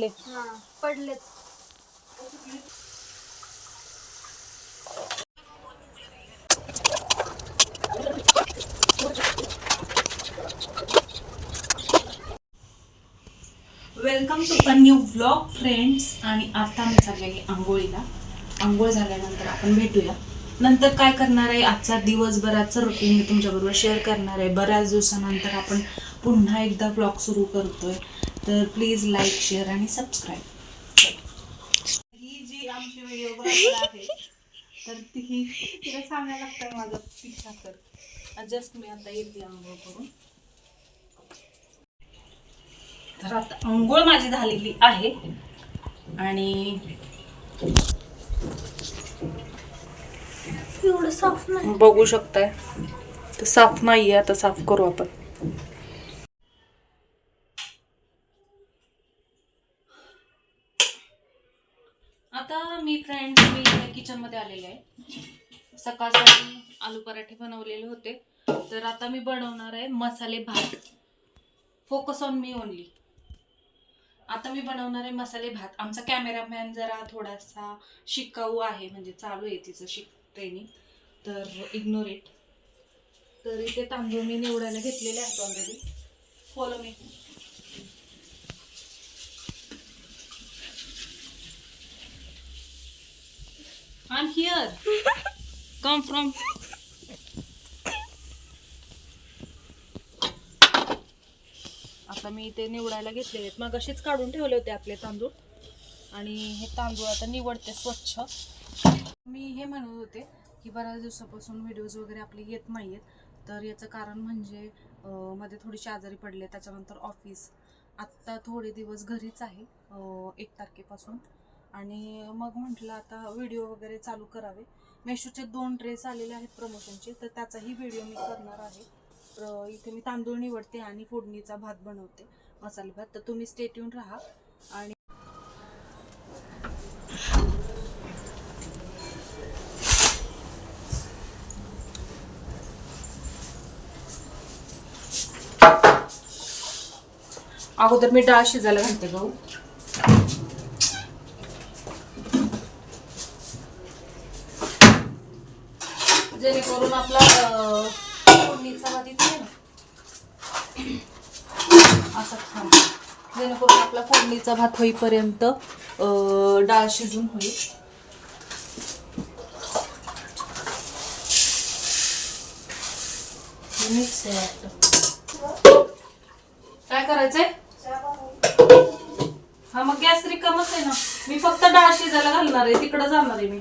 पडले. हा पडलेत welcome to a new vlog friends आणि आता मी चाललेली आंघोळीला. आंघोळ झाल्यानंतर आपण भेटूया. नंतर काय करणार आहे? आजचा दिवसभराचं रुटीन मी तुमच्याबरोबर शेअर करणार आहे. बऱ्याच दिवसानंतर आपण पुन्हा एकदा व्लॉग सुरू करतोय. तर प्लीज लाईक शेअर आणि सबस्क्राईब ही जी आमची व्हिडिओग्राफर आहे तर ती तिला सांगायला लागतंय माझं पिच्छा कर जस्ट मी आता येते आंघोळ करून. तर आता अंघोळ माझी झालेली आहे. आणि एवढं साफ नाही. बघू शकताय. तर साफ नाहीये आता साफ करू आपण आता मी फ्रेंड्स मी किचनमध्ये आलेले आहे. सकाळसाठी आलू पराठे बनवलेले होते. तर आता मी बनवणार आहे मसाले भात. फोकस ऑन मी ओनली आता मी बनवणार आहे मसाले भात. आमचा कॅमेरामॅन जरा थोडासा शिकाऊ आहे म्हणजे चालू आहे तिचं शिक ट्रेनिंग तर इग्नोर इट तर इथे तांदूळ मी निवडायला घेतलेले आहेत ऑलरेडी फॉलो मी I'm here. Come from. आता मी इथे निवडायला घेतलेले आहेत. मग असेच काढून ठेवले होते आपले तांदूळ. आणि हे तांदूळ आता निवडते स्वच्छ. मी हे म्हणत होते की बऱ्याच दिवसापासून व्हिडिओज वगैरे आपले येत नाही आहेत तर याचं कारण म्हणजे मध्ये थोडीशी आजारी पडले त्याच्यानंतर ऑफिस आत्ता थोडे दिवस घरीच आहे एक तारखेपासून. आणि मग म्हटलं आता व्हिडिओ वगैरे चालू करावे. मेशोचे दोन ड्रेस आलेले आहेत प्रमोशनचे तर त्याचाही व्हिडिओ मी करणार आहे. तर इथे मी तांदूळ निवडते आणि फोडणीचा भात बनवते मसाले भात. तर तुम्ही स्टेट येऊन राहा. आणि अगोदर मी डाळ शिजायला घालते गहू जेणेकरून आपला अं, फोडणीचा भात इथे आहे ना असा थांब जेणेकरून आपला भात होईपर्यंत अं, डाळ शिजून होईल. मिक्स आहे वाटतं काय करायचंय? हा मग गॅस रिकामच आहे ना. मी फक्त डाळ शिजायला घालणार आहे. तिकडं जाणार आहे मी.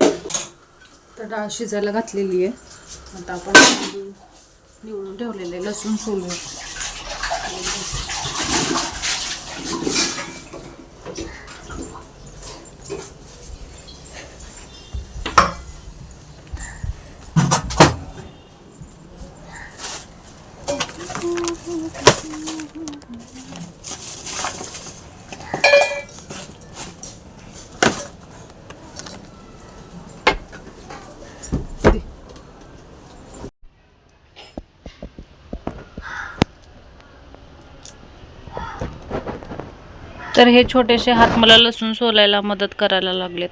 तर डाळ शिजायला घातलेली आहे. आता आपण निवडून ठेवलेले आहे. लसूण सोलून. तर हे छोटेसे हात मला लसूण सोलायला मदत करायला लागलेत.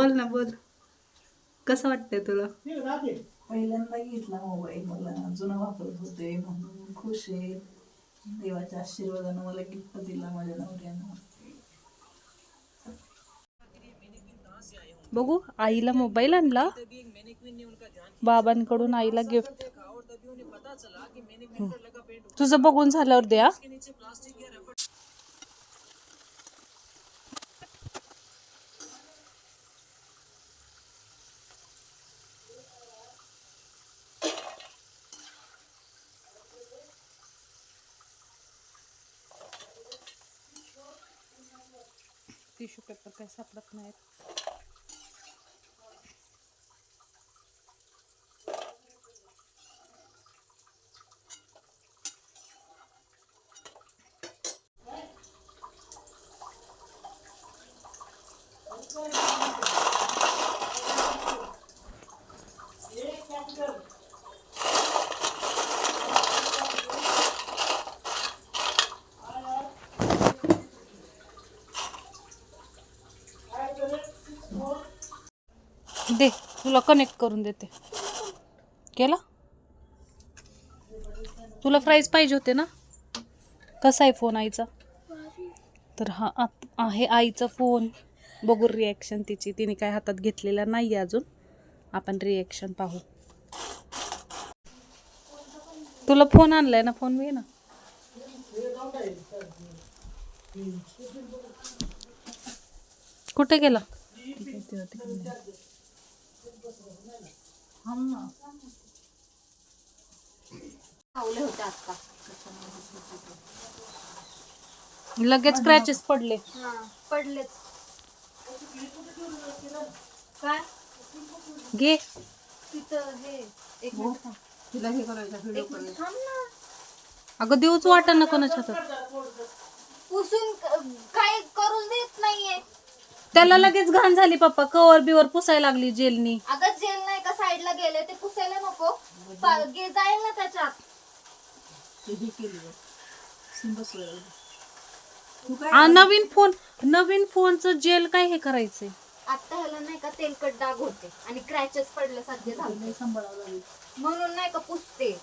बोल ना बोल. कसं वाटतंय तुला? पहिल्यांदा घेतला मोबाईल मला. जुना वापरत होते म्हणून खुश आहे. देवाच्या आशीर्वादानं मला गिफ्ट दिला माझ्या नवऱ्यानं. बघू आईला मोबाईल आणला. बाबांकडून आईला गिफ्ट तुझं बघून झाल्यावर द्या. टिश्यू पेपर काही सापडत नाहीत दे तुला कनेक्ट करून देते. केला? तुला प्राईज पाहिजे होते ना? कसा आहे फोन आईचा? तर हा आत- आहे आईचा फोन बघू रिॲक्शन तिची. तिने काय हातात घेतलेला नाही अजून. आपण रिॲक्शन पाहू. तुला फोन आणलाय ना? फोन मी ना. कुठे गेला? लगेच क्रॅचेस पडले. हा पडलेच. काय? घे. तिथं हे एक. तिला हे करायचं अगं देऊच वाटत ना कोणाच्या हातात. पुसून क- काय करून देत नाहीये. त्याला लगेच घाण झाली पप्पा. कवर बिवर पुसायला लागली जेलनी. अगं जेल नाही का साईडला गेले ते पुसायला नको. पा- गे जाईल ना त्याच्यात. ते हे केली बघ. सिम बसवायला तू काय आ, नवीन फोन नवीन फोनचं जेल काय हे करायचंय? आता ह्याला नाही का तेलकट डाग होते आणि क्रॅचेस पडल्यासारखे झाले. सांभाळावं लागेल. म्हणून नाही का पुसते.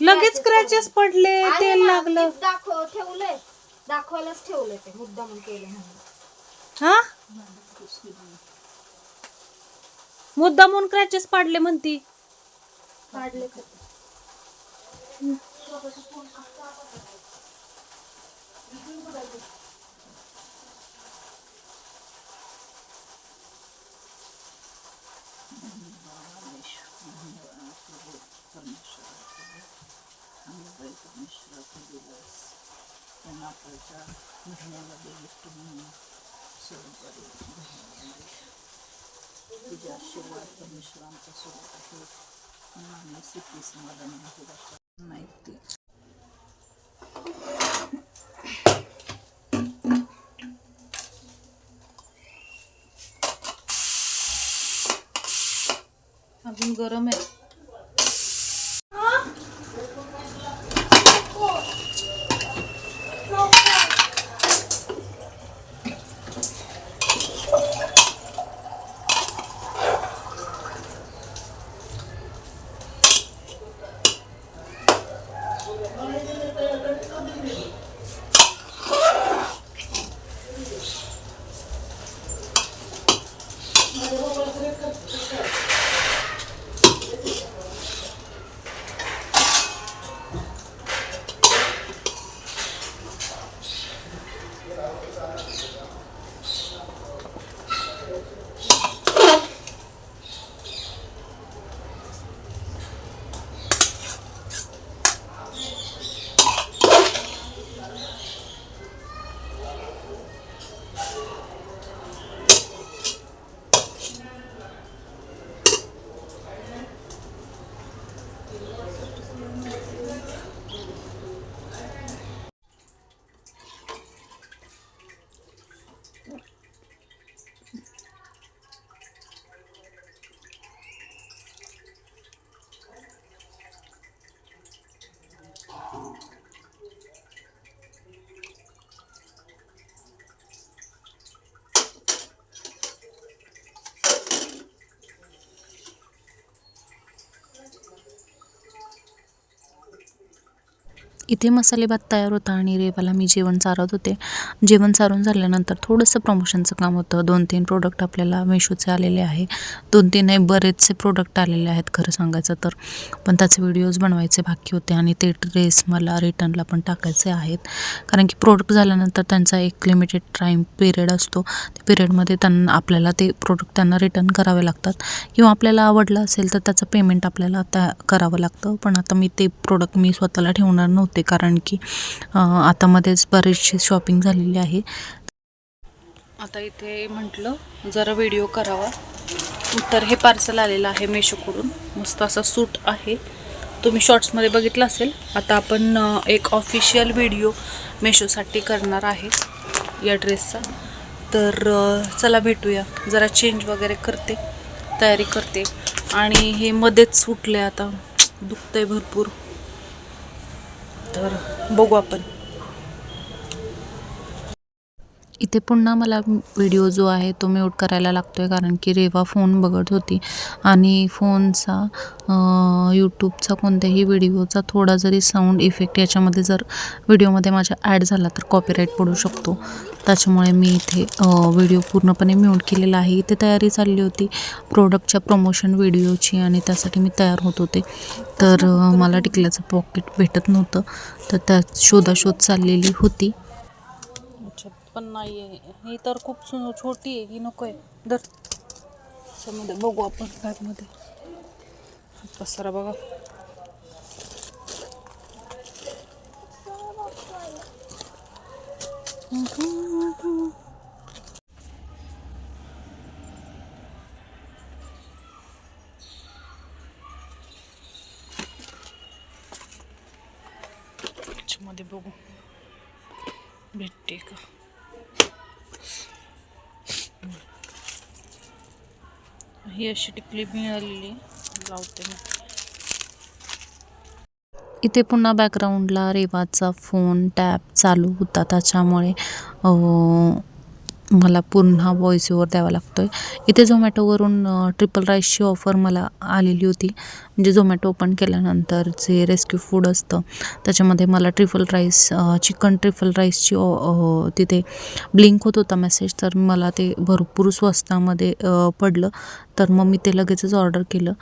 लगेच क्रॅचेस पडले. तेल लागलं. दाखव ठेवलंय. दाखवायलाच ठेवलंय ते मुद्दा म्हणून केले म्हणून. हा? मुद्दा म्हणून क्रॅचेस पाडले म्हणती. काढले का? ते? तुझ्या आशीर्वाद परमेश्वर आमच्यासोबत आहे आणि सुखी समाधान नाही ते अजून गरम आहे इथे मसाले भात तयार होता आणि रेवाला मी जेवण चारत होते. जेवण चारून झाल्यानंतर थोडंसं प्रमोशनचं काम होतं. दोन तीन प्रोडक्ट आपल्याला मेशोचे आलेले आहे. दोन तीन नाही बरेचसे प्रोडक्ट आलेले आहेत खरं सांगायचं तर. पण त्याचे व्हिडिओज बनवायचे बाकी होते आणि ते ड्रेस मला रिटर्नला पण टाकायचे आहेत. कारण की प्रोडक्ट झाल्यानंतर त्यांचा एक लिमिटेड टाईम पिरियड असतो. त्या पिरियडमध्ये त्यांना आपल्याला ते प्रोडक्ट त्यांना रिटर्न करावे लागतात. किंवा आपल्याला आवडलं असेल तर त्याचं पेमेंट आपल्याला त्या करावं लागतं. पण आता मी ते प्रोडक्ट मी स्वतःला ठेवणार नव्हते. कारण की आता मध्येच बरेचसे शॉपिंग झालेली आहे. आता इथे म्हटलं जरा व्हिडिओ करावा. तर हे पार्सल आलेलं आहे मेशोकडून. मस्त असा सूट आहे. तुम्ही शॉर्ट्समध्ये बघितलं असेल आता आपण एक ऑफिशियल व्हिडिओ मेशोसाठी करणार आहे या ड्रेसचा तर चला भेटूया. जरा चेंज वगैरे करते तयारी करते. आणि हे मध्येच सुटले आता. दुखतं आहे भरपूर. तर बघू आपण. इथे पुन्हा मला व्हिडिओ जो आहे तो म्यूट करायला लागतो आहे कारण की रेवा फोन बघत होती. आणि फोनचा यूट्यूबचा कोणत्याही व्हिडिओचा थोडा जरी साऊंड इफेक्ट याच्यामध्ये जर व्हिडिओमध्ये माझ्या ॲड झाला तर कॉपीराईट पडू शकतो. त्याच्यामुळे मी इथे व्हिडिओ पूर्णपणे म्यूट केलेला आहे. इथे तयारी चालली होती प्रोडक्टच्या प्रमोशन व्हिडिओची आणि त्यासाठी मी तयार होत होते. तर मला टिकल्याचं पॉकेट भेटत नव्हतं. तर त्यात शोधाशोध चाललेली होती. पण नाही आहे ही तर खूप सुन छोटी आहे ही नको आहे दर त्याच्यामध्ये बघू आपण बॅगमध्ये. पसरा बघा. मध्ये बघू. भेटते का? ही अशी टिकली मिळालेली लावते. मी इथे पुन्हा बॅकग्राऊंडला रेवाचा फोन टॅब चालू होता. त्याच्यामुळे मला पुन्हा व्हॉइस ओवर द्यावा लागतो आहे इथे झोमॅटोवरून ट्रिपल राईसची ऑफर मला आलेली होती. म्हणजे झोमॅटो ओपन केल्यानंतर जे रेस्क्यू फूड असतं त्याच्यामध्ये मला ट्रिपल राईस चिकन ट्रिपल राईसची तिथे ब्लिंक होत होता मेसेज तर मला ते भरपूर स्वस्तामध्ये पडलं. तर मग मी ते लगेचच ऑर्डर केलं.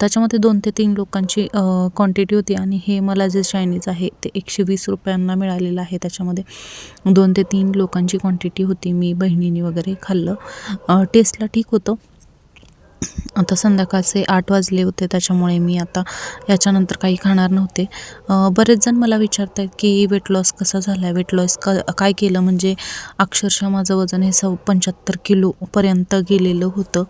त्याच्यामध्ये दोन ते तीन लोकांची क्वांटिटी होती आणि हे मला जे चायनीज आहे ते एकशे वीस रुपयांना मिळालेलं आहे त्याच्यामध्ये. दोन ते तीन लोकांची क्वांटिटी होती मी बहिणीने वगैरे खाल्लं. टेस्टला ठीक होतं. आता संध्याकाळचे आठ वाजले होते त्याच्यामुळे मी आता याच्यानंतर काही खाणार नव्हते. बरेच जण मला विचारत आहेत की वेट लॉस कसा झाला आहे वेट लॉस क काय केलं? म्हणजे अक्षरशः माझं वजन हे सव पंच्याहत्तर किलोपर्यंत गेलेलं होतं.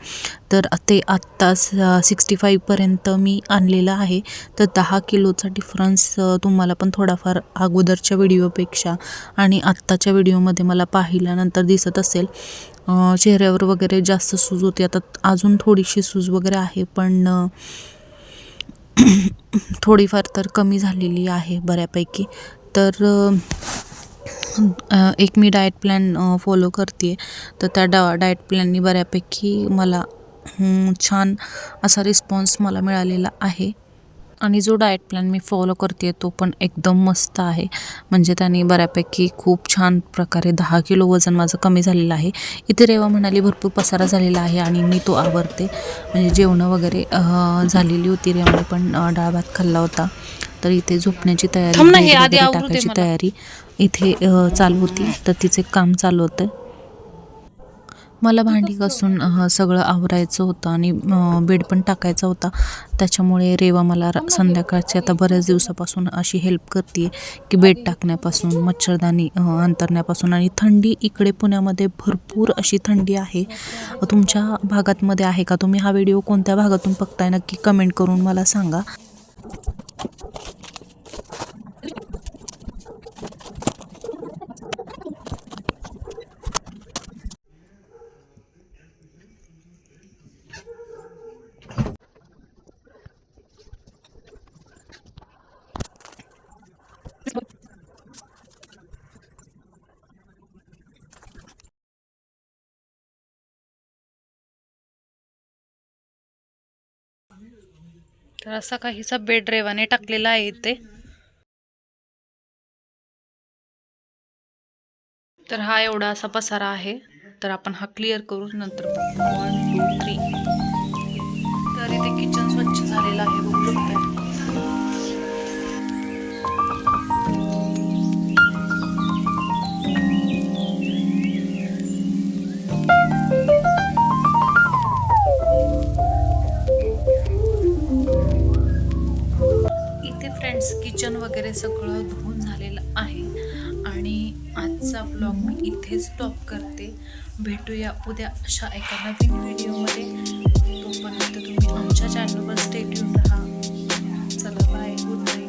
तर ते आत्ता सिक्स्टी फाईव्हपर्यंत मी आणलेलं आहे. तर दहा किलोचा डिफरन्स तुम्हाला पण थोडाफार अगोदरच्या व्हिडिओपेक्षा आणि आत्ताच्या व्हिडिओमध्ये मला पाहिल्यानंतर दिसत असेल. चेहऱ्यावर वगैरे जास्त सूज होते. आता अजून थोडीशी सूज वगैरे आहे पण थोडीफार तर कमी झालेली आहे बऱ्यापैकी. तर एक मी डाएट प्लॅन फॉलो करते तर त्या डा डाएट प्लॅननी बऱ्यापैकी मला छान असा रिस्पॉन्स मला मिळालेला आहे. आणि जो डाएट प्लॅन मी फॉलो करते तो पण एकदम मस्त आहे. म्हणजे त्याने बऱ्यापैकी खूप छान प्रकारे दहा किलो वजन माझं कमी झालेलं आहे. इथे रेवा म्हणाली भरपूर पसारा झालेला आहे आणि मी तो आवडते म्हणजे जेवणं वगैरे झालेली होती. रेवाने पण डाळ भात खाल्ला होता. तर इथे झोपण्याची तयारी टाकायची. तयारी इथे चालू होती. तर तिचे काम चालू होतं. मला भांडी घासून सगळं आवरायचं होतं आणि बेड पण टाकायचा होता. त्याच्यामुळे रेवा मला र- संध्याकाळची आता बऱ्याच दिवसापासून अशी हेल्प करते की बेड टाकण्यापासून मच्छरदाणी अंतरण्यापासून आणि थंडी इकडे पुण्यामध्ये भरपूर अशी थंडी आहे. तुमच्या भागातमध्ये आहे का? तुम्ही हा व्हिडिओ कोणत्या भागातून बघताय? नक्की कमेंट करून मला सांगा. तर असा काहीसा बेड रेवाने टाकलेला आहे इथे. तर हा एवढा असा पसारा आहे. तर आपण हा क्लिअर करू नंतर वन टू थ्री तर इथे किचन स्वच्छ झालेलं आहे बघू शकतो फ्रेंड्स किचन वगैरे सगळं धुवून झालेलं आहे. आणि आजचा ब्लॉग मी इथेच स्टॉप करते. भेटूया उद्या अशा एका नवीन व्हिडिओमध्ये तोपर्यंत तुम्ही आमच्या चॅनलवर स्टेट्यून राहा. चला बाय गुड नाईट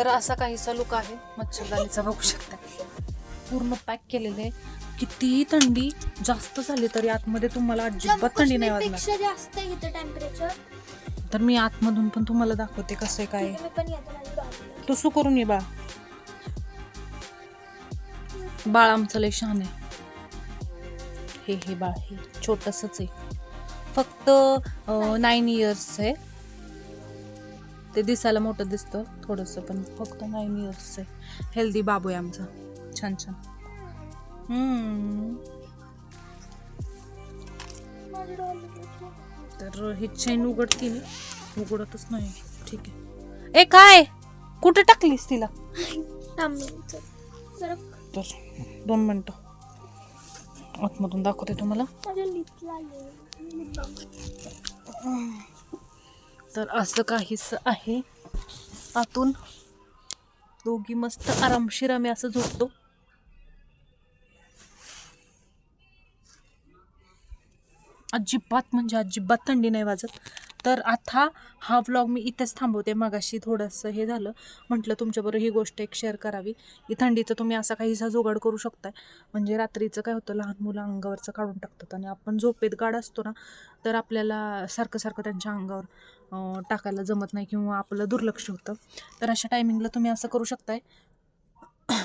तर असा काहीसा लुक आहे. मच्छरदाणीचा बघू शकता. पूर्ण पॅक केलेलं. आहे कितीही थंडी जास्त झाली तरी आतमध्ये तुम्हाला अजिबात थंडी नाही वाजणार. पेक्षा जास्त आहे इथं टेम्परेचर तर मी आतमधून पण तुम्हाला दाखवते कसं आहे काय आहे. मी पण येतो माझ्या बाजूला. तसं करून ये बाळ बाळ आमचं लय शहाण आहे. हे हे बाळ हे छोटसच आहे. फक्त नाईन इयर्स आहे. ते दिसायला मोठं दिसतं थोडंसं पण फक्त नाईन इयर्स आहे. हेल्दी बाबू आहे आमचा. छान छान. तर ही चेन उघडती मी उघडतच नाही. ठीक आहे. ए काय? कुठे टाकलीस तिला? जरा तर दोन मिनटं. आतमधून दाखवते तुम्हाला. तर असं काहीसं आहे. आतून दोघी मस्त आरामशीर आम्ही असं झोपतो. अजिबात म्हणजे अजिबात थंडी नाही वाजत. तर आता हा व्लॉग मी इथेच थांबवते. मगाशी थोडंसं हे झालं. म्हटलं तुमच्याबरोबर ही गोष्ट एक शेअर करावी. की थंडीचं तुम्ही असा काहीसा जोगाड करू शकताय. म्हणजे रात्रीचं काय होतं लहान मुलं अंगावरचं काढून टाकतात आणि आपण झोपेत गाड असतो ना तर आपल्याला सारखं सारखं त्यांच्या अंगावर टाकायला जमत नाही किंवा आपलं दुर्लक्ष होतं. तर अशा टायमिंगला तुम्ही असं करू शकताय.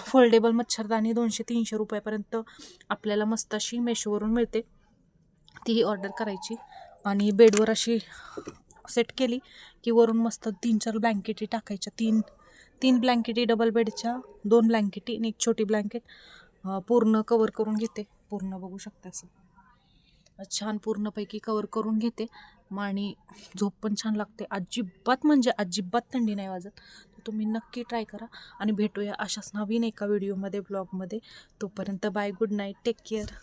फोल्डेबल मच्छरदाणी दोनशे तीनशे रुपयापर्यंत आपल्याला मस्त अशी मेशोवरून मिळते. ती ऑर्डर करायची. आणि बेडवर अशी सेट केली की वरून मस्त तीन चार ब्लँकेटी टाकायच्या. तीन तीन ब्लँकेटी डबल बेडच्या दोन ब्लँकेटी आणि एक छोटी ब्लँकेट पूर्ण कवर करून घेते. पूर्ण बघू शकते असं. छान पूर्णपैकी कवर करून घेते. मग आणि झोप पण छान लागते. अजिबात म्हणजे अजिबात थंडी नाही वाजत. तर तुम्ही नक्की ट्राय करा. आणि भेटूया अशाच नवीन एका व्हिडिओमध्ये ब्लॉगमध्ये तोपर्यंत bye good night take care